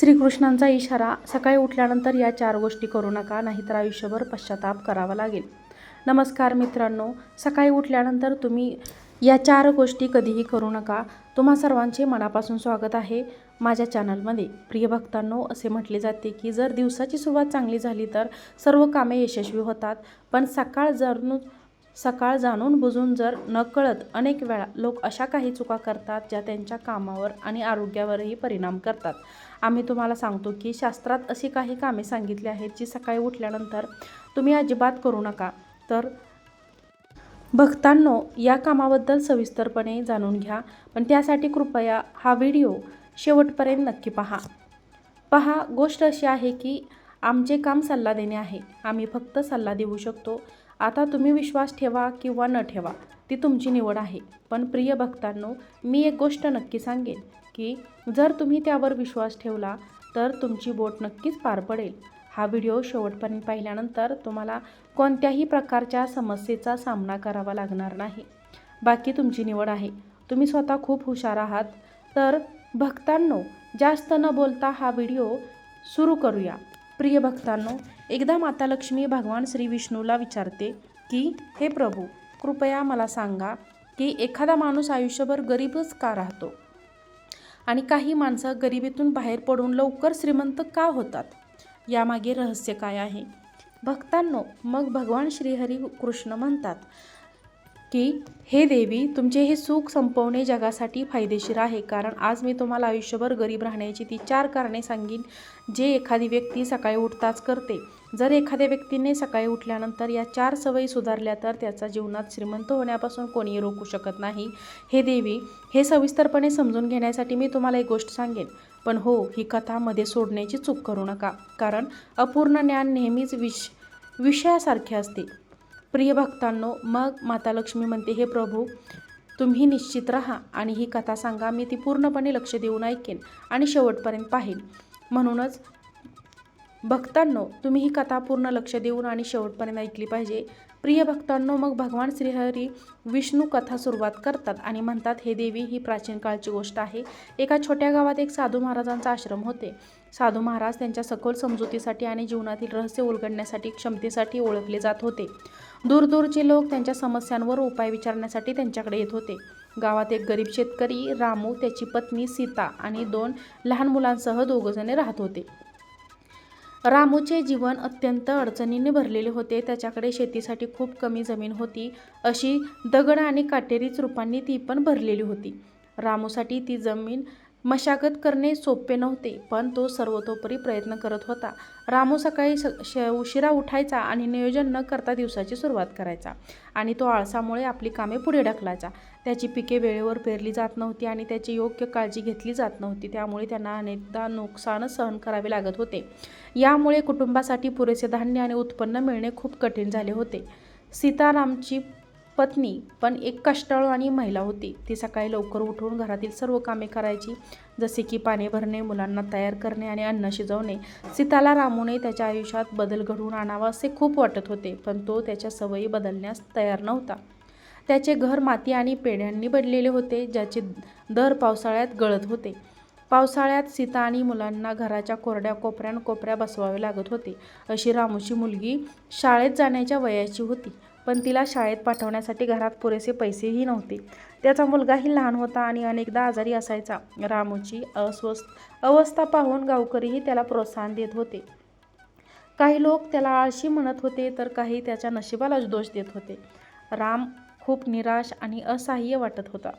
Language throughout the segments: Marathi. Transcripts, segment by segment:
श्रीकृष्णांचा इशारा सकाळी उठल्यानंतर या चार गोष्टी करू नका नाहीतर आयुष्यभर पश्चाताप करावा लागेल. नमस्कार मित्रांनो सकाळी उठल्यानंतर तुम्ही या चार गोष्टी कधीही करू नका. तुम्हा सर्वांचे मनापासून स्वागत आहे माझ्या चॅनलमध्ये. प्रिय भक्तांनो असे म्हटले जाते की जर दिवसाची सुरुवात चांगली झाली तर सर्व कामे यशस्वी होतात पण सकाळ जर सकाळ जाणून बुजून जर नकळत अनेक वेळा लोक अशा काही चुका करतात ज्या त्यांच्या कामावर आणि आरोग्यावरही परिणाम करतात. आम्ही तुम्हाला सांगतो की शास्त्रात अशी काही कामे सांगितली आहेत जी सकाळी उठल्यानंतर तुम्ही अजिबात करू नका. तर भक्तांनो या कामाबद्दल सविस्तरपणे जाणून घ्या. पण त्यासाठी कृपया हा व्हिडिओ शेवटपर्यंत नक्की पहा. पहा गोष्ट अशी आहे की आमचे काम सल्ला देणे आहे. आम्ही फक्त सल्ला देऊ शकतो. आता तुम्ही विश्वास ठेवा किंवा न ठेवा ती तुमची निवड आहे. पण प्रिय भक्तांनो मी एक गोष्ट नक्की सांगेन की जर तुम्ही त्यावर विश्वास ठेवला तर तुमची बोट नक्कीच पार पडेल. हा व्हिडिओ शेवटपर्यंत पाहिल्यानंतर तुम्हाला कोणत्याही प्रकारच्या समस्येचा सामना करावा लागणार नाही. बाकी तुमची निवड आहे. तुम्ही स्वतः खूप हुशार आहात. तर भक्तांनो जास्त न बोलता हा व्हिडिओ सुरू करूया. प्रिय भक्तांनो एकदा माता लक्ष्मी भगवान श्री विष्णूला विचारते की हे प्रभू कृपया मला सांगा की एखादा माणूस आयुष्यभर गरीबच का राहतो? आणि काही माणसं गरिबीतून बाहेर पडून लवकर श्रीमंत का होतात? यामागे रहस्य काय आहे? भक्तांनो मग भगवान श्रीहरी कृष्ण म्हणतात की हे देवी तुमचे हे सुख संपवणे जगासाठी फायदेशीर आहे. कारण आज मी तुम्हाला आयुष्यभर गरीब राहण्याची ती चार कारणे सांगीन जे एखादी व्यक्ती सकाळी उठताच करते. जर एखाद्या व्यक्तीने सकाळी उठल्यानंतर या चार सवयी सुधारल्या तर त्याचा जीवनात श्रीमंत होण्यापासून कोणीही रोखू शकत नाही. हे देवी हे सविस्तरपणे समजून घेण्यासाठी मी तुम्हाला एक गोष्ट सांगेन. पण हो ही कथा मध्ये सोडण्याची चूक करू नका. कारण अपूर्ण ज्ञान नेहमीच विष विषयासारखे असते. प्रिय भक्तांनो मग माता लक्ष्मी म्हणते हे प्रभू तुम्ही निश्चित राहा आणि ही कथा सांगा. मी ती पूर्णपणे लक्ष देऊन ऐकेन आणि शेवटपर्यंत पाहीन. म्हणूनच भक्तांनो तुम्ही ही कथा पूर्ण लक्ष देऊन आणि शेवटपर्यंत ऐकली पाहिजे. प्रिय भक्तांनो मग भगवान श्रीहरी विष्णू कथा सुरुवात करतात आणि म्हणतात हे देवी ही प्राचीन काळची गोष्ट आहे. एका छोट्या गावात एक साधू महाराजांचा आश्रम होते. साधू महाराज त्यांच्या सखोल समजुतीसाठी आणि जीवनातील रहस्य उलगडण्यासाठी क्षमतेसाठी ओळखले जात होते. दूरदूरचे लोक त्यांच्या समस्यांवर उपाय विचारण्यासाठी त्यांच्याकडे येत होते. गावात एक गरीब शेतकरी रामू त्याची पत्नी सीता आणि दोन लहान मुलांसह दोघंजणे राहत होते. रामूचे जीवन अत्यंत अडचणीने भरलेले होते. त्याच्याकडे शेतीसाठी खूप कमी जमीन होती. अशी दगड आणि काटेरीच रूपांनी ती पण भरलेली होती. रामूसाठी ती जमीन मशागत करणे सोपे नव्हते पण तो सर्वतोपरी प्रयत्न करत होता. रामू सकाळी स श उशिरा उठायचा आणि नियोजन न करता दिवसाची सुरुवात करायचा आणि तो आळसामुळे आपली कामे पुढे ढकलायचा. त्याची पिके वेळेवर पेरली जात नव्हती आणि त्याची योग्य काळजी घेतली जात नव्हती. त्यामुळे त्यांना अनेकदा नुकसान सहन करावे लागत होते. यामुळे कुटुंबासाठी पुरेसे धान्य आणि उत्पन्न मिळणे खूप कठीण झाले होते. सीतारामची पत्नी पण एक कष्टाळू आणि महिला होती. ती सकाळी लवकर उठून घरातील सर्व कामे करायची. जसे की पाणी भरणे मुलांना तयार करणे आणि अन्न शिजवणे. सीताला रामूने त्याच्या आयुष्यात बदल घडवून आणावा असे खूप वाटत होते पण तो त्याच्या सवयी बदलण्यास तयार नव्हता. त्याचे घर माती आणि पेढ्यांनी बनलेले होते ज्याचे दर पावसाळ्यात गळत होते. पावसाळ्यात सीता आणि मुलांना घराच्या कोरड्या कोपऱ्यान कोपऱ्या बसवावे लागत होते. अशी रामूची मुलगी शाळेत जाण्याच्या वयाची होती. पण तिला शाळेत पाठवण्यासाठी घरात पुरेसे पैसेही नव्हते. त्याचा मुलगाही लहान होता आणि अनेकदा आजारी असायचा. रामूची अस्वस्थ अवस्था पाहून गावकरीही त्याला प्रोत्साहन देत होते. काही लोक त्याला आळशी म्हणत होते तर काही त्याच्या नशिबाला दोष देत होते. राम खूप निराश आणि असहाय्य वाटत होता.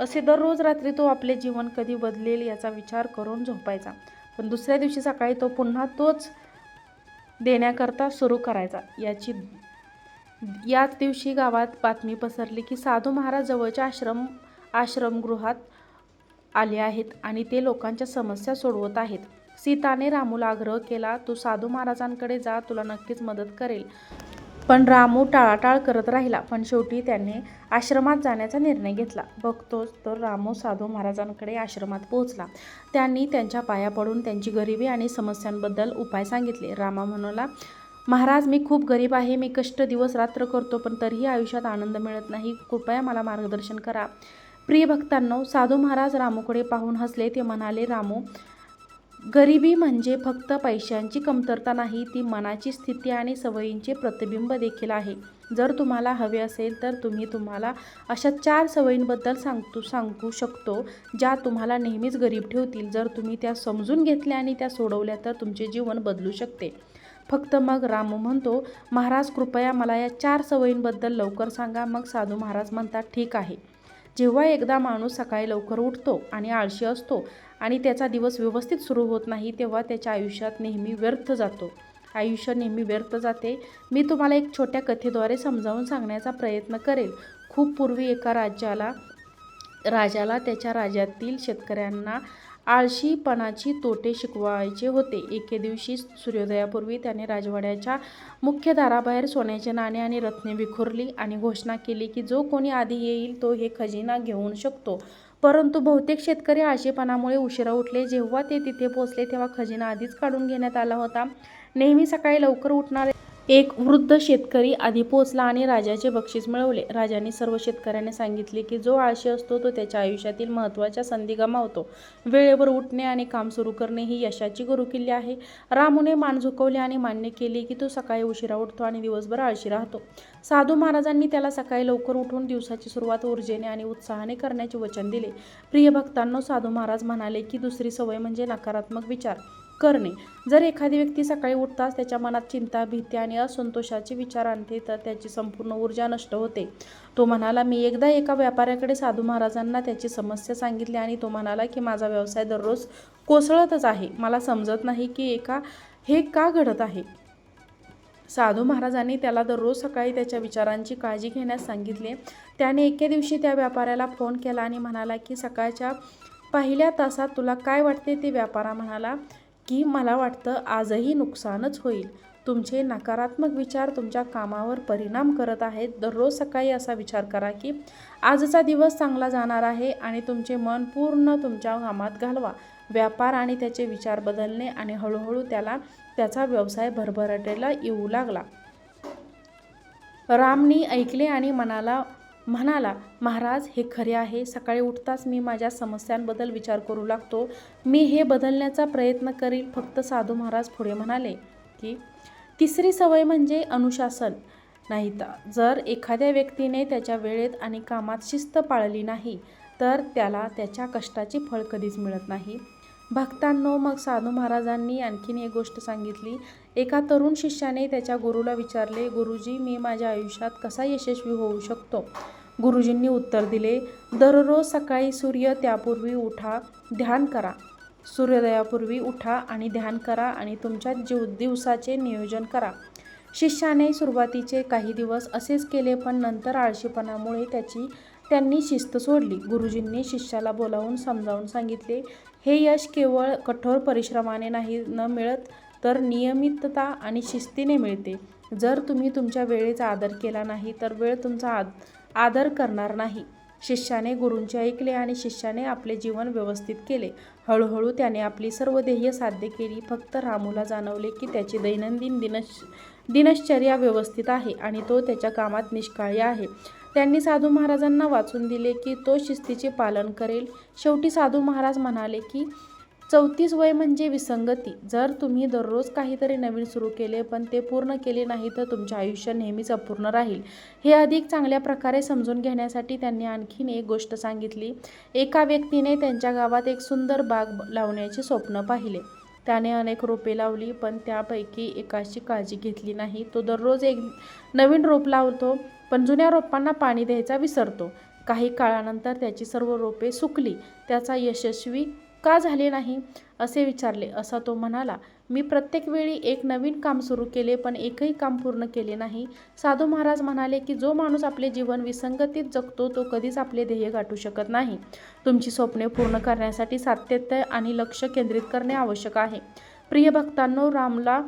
असे दररोज रात्री तो आपले जीवन कधी बदलेल याचा विचार करून झोपायचा. पण दुसऱ्या दिवशी सकाळी तो पुन्हा तोच देण्याकरता सुरू करायचा. याची याच दिवशी गावात बातमी पसरली की साधू महाराज जवळच्या आश्रम आश्रमगृहात आले आहेत आणि ते लोकांच्या समस्या सोडवत आहेत. सीताने रामूला आग्रह केला तू साधू महाराजांकडे जा तुला नक्कीच मदत करेल पण रामू टाळाटाळ करत राहिला पण शेवटी त्याने आश्रमात जाण्याचा निर्णय घेतला. बघतोच तर रामू साधू महाराजांकडे आश्रमात पोहोचला. त्यांनी त्यांच्या पाया पडून त्यांची गरिबी आणि समस्यांबद्दल उपाय सांगितले. रामा म्हणाला महाराज मी खूप गरीब आहे मी कष्ट दिवस रात्र करतो पण तरीही आयुष्यात आनंद मिळत नाही. कृपया मला मार्गदर्शन करा. प्रिय भक्तांनो साधू महाराज रामूकडे पाहून हसले ते म्हणाले रामू गरिबी म्हणजे फक्त पैशांची कमतरता नाही ती मनाची स्थिती आणि सवयींचे प्रतिबिंब देखील आहे. जर तुम्हाला हवे असेल तर तुम्ही तुम्हाला अशा चार सवयींबद्दल सांगतो सांगू शकतो ज्या तुम्हाला नेहमीच गरीब ठेवतील. जर तुम्ही त्या समजून घेतल्या आणि त्या सोडवल्या तर तुमचे जीवन बदलू शकते. फक्त मग रामू म्हणतो महाराज कृपया मला या चार सवयींबद्दल लवकर सांगा मग साधू महाराज म्हणतात ठीक आहे. जेव्हा एकदा माणूस सकाळी लवकर उठतो आणि आळशी असतो आणि त्याचा दिवस व्यवस्थित सुरू होत नाही तेव्हा त्याच्या आयुष्यात नेहमी व्यर्थ जातो. आयुष्य नेहमी व्यर्थ जाते. मी तुम्हाला एक छोट्या कथेद्वारे समजावून सांगण्याचा प्रयत्न करेल. खूप पूर्वी एका राज्याला राजाला त्याच्या राज्यातील शेतकऱ्यांना आळशीपणाची तोटे शिकवायचे होते. एके दिवशी सूर्योदयापूर्वी त्याने राजवाड्याच्या मुख्य दाराबाहेर सोन्याचे नाणे आणि रत्ने विखुरली आणि घोषणा केली की जो कोणी आधी येईल तो हे खजिना घेऊन शकतो. परंतु बहुतेक शेतकरी आळशीपणामुळे उशिरा उठले. जेव्हा ते तिथे पोचले तेव्हा खजिना आधीच काढून घेण्यात आला होता. नेहमी सकाळी लवकर उठणारे एक वृद्ध शेतकरी आधी पोचला आणि राजाचे बक्षीस मिळवले. राजाने सर्व शेतकऱ्यांना सांगितले की जो आळशी असतो तो त्याच्या आयुष्यातील महत्त्वाच्या संधी गमावतो. वेळेवर उठणे आणि काम सुरू करणे ही यशाची गुरुकिल्ली आहे. रामूने मान झुकवले आणि मान्य केले की तो सकाळी उशिरा उठतो आणि दिवसभर आळशी राहतो. साधू महाराजांनी त्याला सकाळी लवकर उठून दिवसाची सुरुवात ऊर्जेने आणि उत्साहाने करण्याचे वचन दिले. प्रिय भक्तांनो साधू महाराज म्हणाले की दुसरी सवय म्हणजे नकारात्मक विचार. करणे. जर एखादी व्यक्ती सकाळी उठताच त्याच्या मनात चिंता भीती आणि असंतोषाचे विचार आणते तर त्याची संपूर्ण ऊर्जा नष्ट होते. तो म्हणाला मी एकदा एका व्यापाऱ्याकडे साधू महाराजांना त्याची समस्या सांगितली आणि तो म्हणाला की माझा व्यवसाय दररोज कोसळतच आहे. मला समजत नाही की एका हे का घडत आहे? साधू महाराजांनी त्याला दररोज सकाळी त्याच्या विचारांची काळजी घेण्यास सांगितले. त्याने एके दिवशी त्या व्यापाऱ्याला फोन केला आणि म्हणाला की सकाळच्या पहिल्या तासात तुला काय वाटते? ते व्यापारा म्हणाला की मला वाटतं आजही नुकसानच होईल. तुमचे नकारात्मक विचार तुमच्या कामावर परिणाम करत आहेत. दररोज सकाळी असा विचार करा की आजचा दिवस चांगला जाणार आहे आणि तुमचे मन पूर्ण तुमच्या कामात घालवा. व्यापार आणि त्याचे विचार बदलणे आणि हळूहळू त्याला त्याचा व्यवसाय भरभराटेला येऊ लागला. रामनी ऐकले आणि मनाला म्हणाला महाराज हे खरे आहे. सकाळी उठताच मी माझ्या समस्यांबद्दल विचार करू लागतो. मी हे बदलण्याचा प्रयत्न करील फक्त साधू महाराज पुढे म्हणाले की तिसरी सवय म्हणजे अनुशासन. नाही तर जर एखाद्या व्यक्तीने त्याच्या वेळेत आणि कामात शिस्त पाळली नाही तर त्याला त्याच्या कष्टाची फळ कधीच मिळत नाही. भक्तांनो मग साधू महाराजांनी आणखीन एक गोष्ट सांगितली. एका तरुण शिष्याने त्याच्या गुरुला विचारले गुरुजी मी माझ्या आयुष्यात कसा यशस्वी होऊ शकतो? गुरुजींनी उत्तर दिले दररोज सकाळी सूर्य त्यापूर्वी उठा ध्यान करा. सूर्योदयापूर्वी उठा आणि ध्यान करा आणि तुमच्या जीव दिवसाचे नियोजन करा. शिष्याने सुरुवातीचे काही दिवस असेच केले पण नंतर आळशीपणामुळे त्याची त्यांनी शिस्त सोडली. गुरुजींनी शिष्याला बोलावून समजावून सांगितले हे यश केवळ कठोर परिश्रमाने नाही न मिळत तर नियमितता आणि शिस्तीने मिळते. जर तुम्ही तुमच्या वेळेचा आदर केला नाही तर वेळ तुमचा आद आदर करणार नाही. शिष्याने गुरूंचे ऐकले आणि शिष्याने आपले जीवन व्यवस्थित केले. हळूहळू त्याने आपली सर्व ध्येय साध्य केली. फक्त रामूला जाणवले की त्याची दैनंदिन दिनश दिनश्चर्या व्यवस्थित आहे आणि तो त्याच्या कामात निष्काळी आहे. त्यांनी साधू महाराजांना वाचून दिले की तो शिस्तीचे पालन करेल. शेवटी साधू महाराज म्हणाले की चौतीस वय म्हणजे विसंगती. जर तुम्ही दररोज काहीतरी नवीन सुरू केले पण ते पूर्ण केले नाही तर तुमचे आयुष्य नेहमीच अपूर्ण राहील. हे अधिक चांगल्या प्रकारे समजून घेण्यासाठी त्यांनी आणखीन एक गोष्ट सांगितली. एका व्यक्तीने त्यांच्या गावात एक सुंदर बाग लावण्याचे स्वप्न पाहिले. त्याने अनेक रोपे लावली पण त्यापैकी एकाची काळजी घेतली नाही. तो दररोज एक नवीन रोप लावतो पण जुन्या रोपांना पाणी द्यायचा विसरतो. काही काळानंतर त्याची सर्व रोपे सुकली. त्याचा यशस्वी का झाले नाही असे विचारले. असा तो म्हणाला मी प्रत्येक वेळी एक नवीन काम सुरू केले पण एकही काम पूर्ण केले नाही. साधू महाराज म्हणाले की जो माणूस आपले जीवन विसंगतीत जगतो तो कधीच आपले ध्येय गाठू शकत नाही. तुमची स्वप्ने पूर्ण करण्यासाठी सातत्य आणि लक्ष केंद्रित करणे आवश्यक आहे. प्रिय भक्तांनो रामला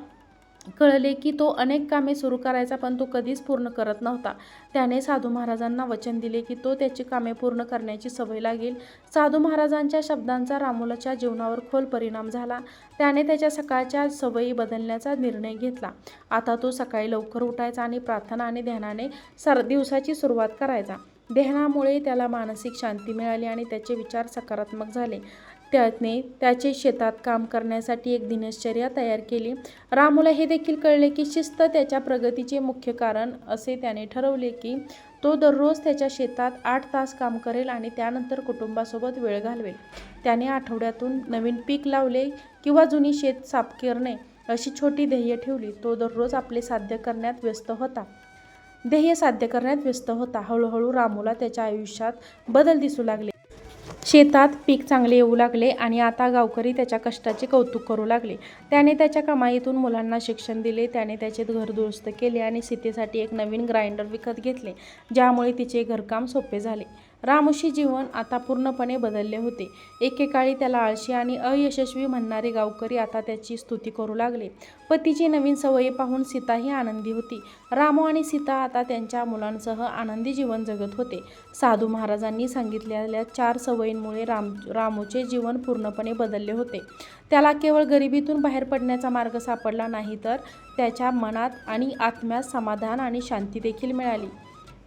कळले की तो अनेक कामे सुरू करायचा पण तो कधीच पूर्ण करत नव्हता. त्याने साधू महाराजांना वचन दिले की तो त्याची कामे पूर्ण करण्याची सवय लागेल. साधू महाराजांच्या शब्दांचा रामोलाच्या जीवनावर खोल परिणाम झाला. त्याने त्याच्या सकाळच्या सवयी बदलण्याचा निर्णय घेतला. आता तो सकाळी लवकर उठायचा आणि प्रार्थना आणि ध्यानाने सर दिवसाची सुरुवात करायचा. ध्यानामुळे त्याला मानसिक शांती मिळाली आणि त्याचे विचार सकारात्मक झाले. त्याने त्याचे शेतात काम करण्यासाठी एक दिनचर्या तयार केली. रामूला हे देखील कळले की शिस्त त्याच्या प्रगतीचे मुख्य कारण असे त्याने ठरवले की तो दररोज त्याच्या शेतात आठ तास काम करेल आणि त्यानंतर कुटुंबासोबत वेळ घालवेल. त्याने आठवड्यातून नवीन पीक लावले किंवा जुनी शेत साफ करणे अशी छोटी ध्येय ठेवली. तो दररोज आपले साध्य करण्यात व्यस्त होता. ध्येय साध्य करण्यात व्यस्त होता. हळूहळू रामूला त्याच्या आयुष्यात बदल दिसू लागले. शेतात पीक चांगले येऊ लागले आणि आता गावकरी त्याच्या कष्टाचे कौतुक करू लागले. त्याने त्याच्या कमाईतून मुलांना शिक्षण दिले त्याने त्याचे घर दुरुस्त केले आणि सीतेसाठी एक नवीन ग्राइंडर विकत घेतले ज्यामुळे तिचे घरकाम सोपे झाले. रामूशी जीवन आता पूर्णपणे बदलले होते. एकेकाळी त्याला आळशी आणि अयशस्वी म्हणणारे गावकरी आता त्याची स्तुती करू लागले. पतीची नवीन सवयी पाहून सीताही आनंदी होती. रामू आणि सीता आता त्यांच्या मुलांसह आनंदी जीवन जगत होते. साधू महाराजांनी सांगितलेल्या चार सवयींमुळे राम रामूचे जीवन पूर्णपणे बदलले होते. त्याला केवळ गरिबीतून बाहेर पडण्याचा मार्ग सापडला नाही तर त्याच्या मनात आणि आत्म्यात समाधान आणि शांती देखील मिळाली.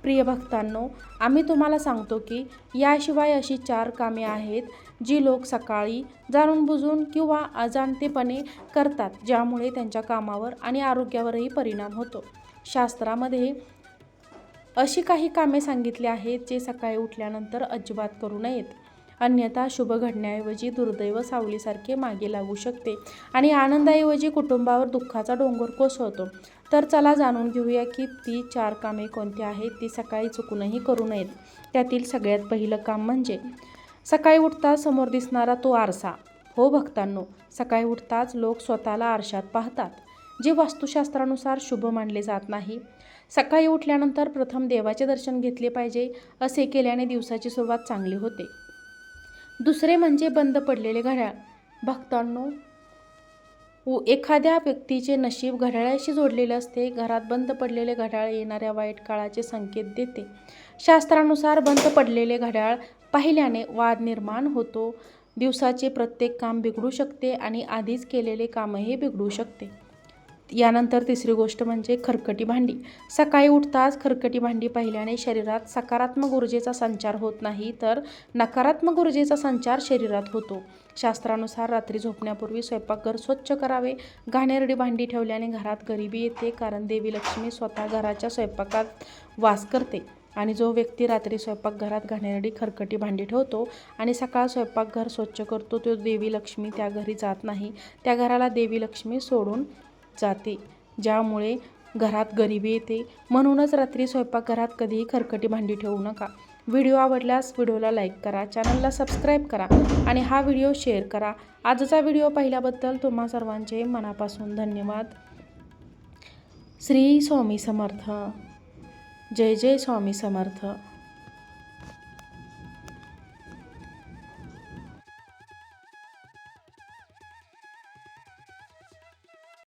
प्रिय भक्तांनो आम्ही तुम्हाला सांगतो की याशिवाय अशी चार कामे आहेत जी लोक सकाळी जाणून बुजून किंवा अजाणतेपणे करतात ज्यामुळे त्यांच्या कामावर आणि आरोग्यावरही परिणाम होतो. शास्त्रामध्ये अशी काही कामे सांगितली आहेत जे सकाळी उठल्यानंतर अजिबात करू नयेत. अन्यथा शुभ घडण्याऐवजी दुर्दैव सावलीसारखे मागे लागू शकते आणि आनंदाऐवजी कुटुंबावर दुःखाचा डोंगर कोसळतो. तर चला जाणून घेऊया की ती चार कामे कोणती आहेत ती सकाळी चुकूनही करू नयेत. त्यातील सगळ्यात पहिलं काम म्हणजे सकाळी उठताच समोर दिसणारा तो आरसा. हो भक्तांनो सकाळी उठताच लोक स्वतःला आरशात पाहतात जे वास्तुशास्त्रानुसार शुभ मानले जात नाही. सकाळी उठल्यानंतर प्रथम देवाचे दर्शन घेतले पाहिजे असे केल्याने दिवसाची सुरुवात चांगली होते. दुसरे म्हणजे बंद पडलेले घड्याळ. भक्तांनो एखाद्या व्यक्तीचे नशीब घड्याळाशी जोडलेले असते घरात बंद पडलेले घड्याळ येणाऱ्या वाईट काळाचे संकेत देते. शास्त्रानुसार बंद पडलेले घड्याळ पाहिल्याने वाद निर्माण होतो दिवसाचे प्रत्येक काम बिघडू शकते आणि आधीच केलेले कामही बिघडू शकते. यानंतर तिसरी गोष्ट म्हणजे खरकटी भांडी. सकाळी उठताच खरकटी भांडी पाहिल्याने शरीरात सकारात्मक ऊर्जेचा संचार होत नाही तर नकारात्मक ऊर्जेचा संचार शरीरात होतो. शास्त्रानुसार रात्री झोपण्यापूर्वी स्वयंपाकघर स्वच्छ करावे. घाणेरडी भांडी ठेवल्याने घरात गरिबी येते कारण देवी लक्ष्मी स्वतः घराच्या स्वयंपाकात वास करते आणि जो व्यक्ती रात्री स्वयंपाकघरात घाणेरडी खरकटी भांडी ठेवतो आणि सकाळ स्वयंपाकघर स्वच्छ करतो तो देवी लक्ष्मी त्या घरी जात नाही. त्या घराला देवी लक्ष्मी सोडून जाते. ज्यामुळे घरात गरिबी येते. म्हणूनच रात्री स्वयंपाकघरात कधीही खरकटी भांडी ठेवू नका. व्हिडिओ आवडल्यास व्हिडिओला लाईक करा चॅनलला सबस्क्राईब करा आणि हा व्हिडिओ शेअर करा. आजचा व्हिडिओ पाहिल्याबद्दल तुम्हा सर्वांचे मनापासून धन्यवाद. श्री स्वामी समर्थ. जय जय स्वामी समर्थ.